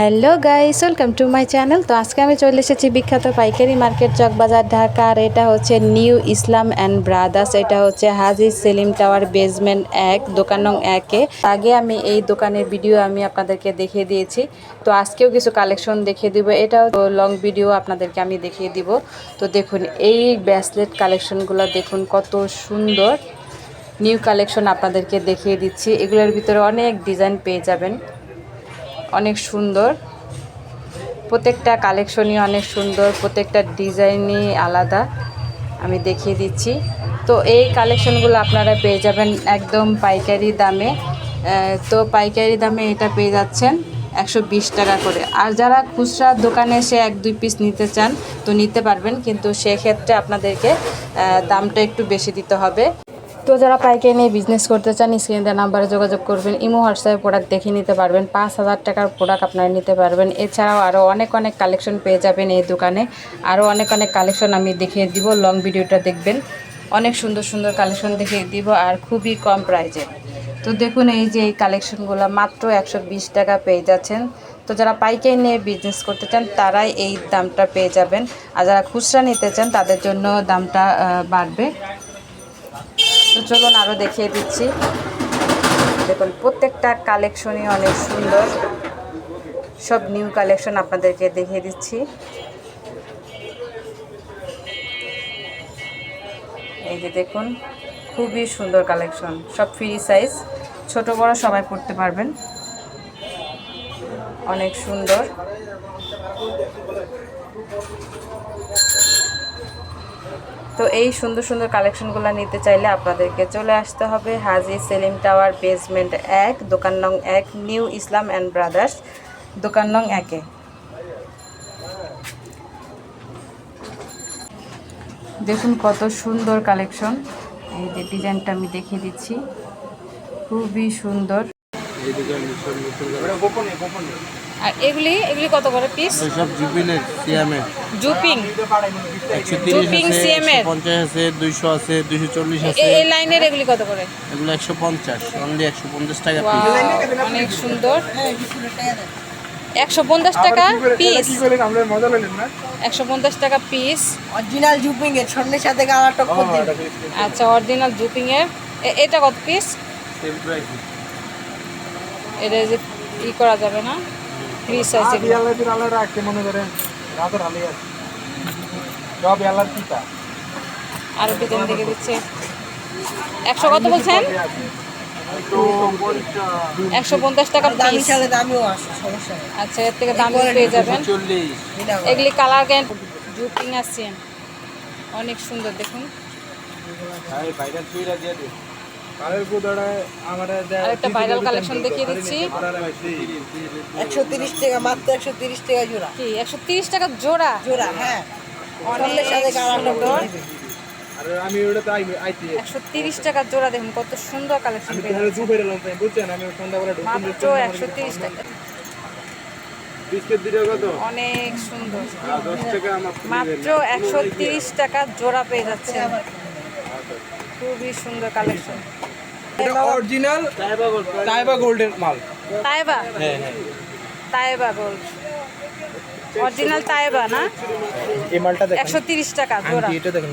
Hello guys welcome to my channel তো আজকে আমি চলে এসেছি বিখ্যাত পাইকারি মার্কেট, চকবাজার, ঢাকা। আর এটা হচ্ছে নিউ ইসলাম অ্যান্ড ব্রাদার্স এটা হচ্ছে হাজি সেলিম টাওয়ার বেসমেন্ট এক, দোকান নং একে আগে আমি এই দোকানের ভিডিও আমি আপনাদেরকে দেখিয়ে দিয়েছি। তো আজকেও কিছু কালেকশন দেখিয়ে দিব। এটাও লং ভিডিও আপনাদেরকে আমি দেখিয়ে দিব। তো দেখুন, এই ব্রেসলেট কালেকশনগুলো দেখুন কত সুন্দর। নিউ কালেকশন আপনাদেরকে দেখিয়ে দিচ্ছি। এগুলোর ভিতরে অনেক ডিজাইন পেয়ে যাবেন। অনেক সুন্দর। প্রত্যেকটা কালেকশনই অনেক সুন্দর, প্রত্যেকটা ডিজাইনই আলাদা। আমি দেখিয়ে দিচ্ছি। তো এই কালেকশনগুলো আপনারা পেয়ে যাবেন একদম পাইকারি দামে। তো পাইকারি দামে এটা পেয়ে যাচ্ছেন একশো বিশ টাকা করে। আর যারা খুচরা দোকানে এসে এক, দুই পিস নিতে চান, তো নিতে পারবেন। কিন্তু সেক্ষেত্রে আপনাদেরকে দামটা একটু বেশি দিতে হবে। তো যারা পাইকারি নিয়ে বিজনেস করতে চান স্ক্রিন নাম্বারে যোগাযোগ করবেন, ইমো হোয়াটসঅ্যাপে প্রোডাক্ট দেখে নিতে পারবেন। পাঁচ হাজার টাকার প্রোডাক্ট আপনারা নিতে পারবেন। এছাড়াও আরও অনেক অনেক কালেকশন পেয়ে যাবেন এই দোকানে। আরও অনেক অনেক কালেকশন আমি দেখিয়ে দিব লং ভিডিওটা দেখবেন। অনেক সুন্দর সুন্দর কালেকশন দেখিয়ে দিব আর খুবই কম প্রাইজে তো দেখুন, এই যে এই কালেকশনগুলো মাত্র একশো বিশ টাকা পেয়ে যাচ্ছেন। তো যারা পাইকারি নিয়ে বিজনেস করতে চান, তারাই এই দামটা পেয়ে যাবেন। আর যারা খুচরা নিতে চান, তাদের জন্য দামটা বাড়বে। তো চলুন আরও দেখিয়ে দিচ্ছি। দেখুন, প্রত্যেকটা কালেকশনই অনেক সুন্দর। সব নিউ কালেকশন আপনাদেরকে দেখিয়ে দিচ্ছি। এই যে দেখুন, খুবই সুন্দর কালেকশন সব ফ্রি সাইজ ছোট, বড় সবাই পড়তে পারবেন। অনেক সুন্দর। তো এই সুন্দর সুন্দর কালেকশনগুলো নিতে চাইলে আপনাদেরকে চলে আসতে হবে হাজি সেলিম টাওয়ার বেসমেন্ট এক দোকান নং এক নিউ ইসলাম অ্যান্ড ব্রাদার্স দোকান নং একে দেখুন কত সুন্দর কালেকশন। এই যে ডিজাইনটা আমি দেখিয়ে দিচ্ছি। খুবই সুন্দর। আর এগুলি এগুলি কত করে পিস সব জুপিনের সিএমএ জুপিং। জুপিং? একশো পঞ্চাশ আছে দুইশো আছে দুইশো চল্লিশ আছে। এই লাইনের এগুলি কত করে? এগুলো একশো পঞ্চাশ অনলি একশো পঞ্চাশ টাকা পিস অনেক সুন্দর। একশো পঞ্চাশ টাকা পিস একশো পঞ্চাশ টাকা পিস অরিজিনাল জুপিং এর স্বর্ণের সাথে গালা টক্কর আচ্ছা অরিজিনাল জুপিং এর। এ- এটা কত পিস এটা যে ই করা যাবে না। ফ্রি সাইজ আরও ডিজাইন দেখে দিচ্ছে। একশো কত বলছেন? একশো পঞ্চাশ। টাকা দামি পিস সালে দামিও আসে সমস্যা আচ্ছা এর থেকে দাম পেয়ে যাবেন। এগুলি কালার গ্যান জুপিং আছে। অনেক সুন্দর দেখুন। আরেকটা ভাইরাল কালেকশন দেখিয়ে দিচ্ছি। একশো তিরিশ টাকা মাত্র একশো তিরিশ টাকা জোড়া। কি একশো তিরিশ টাকা জোড়া? জোড়া হ্যাঁ। অনেক টাকা জোড়া দেখুন কত সুন্দর কালেকশন মাত্র একশো তিরিশ টাকা। অনেক সুন্দর। মাত্র একশো তিরিশ টাকা জোড়া পেয়ে যাচ্ছে খুবই সুন্দর কালেকশন অরিজিনাল তাইবা গোল্ডের মাল। তাইবা? হ্যাঁ হ্যাঁ। তাইবা গোল্ড অরিজিনাল তাইবা না? এই মালটা দেখেন। একশো তিরিশ টাকা জোড়া। এটা দেখেন।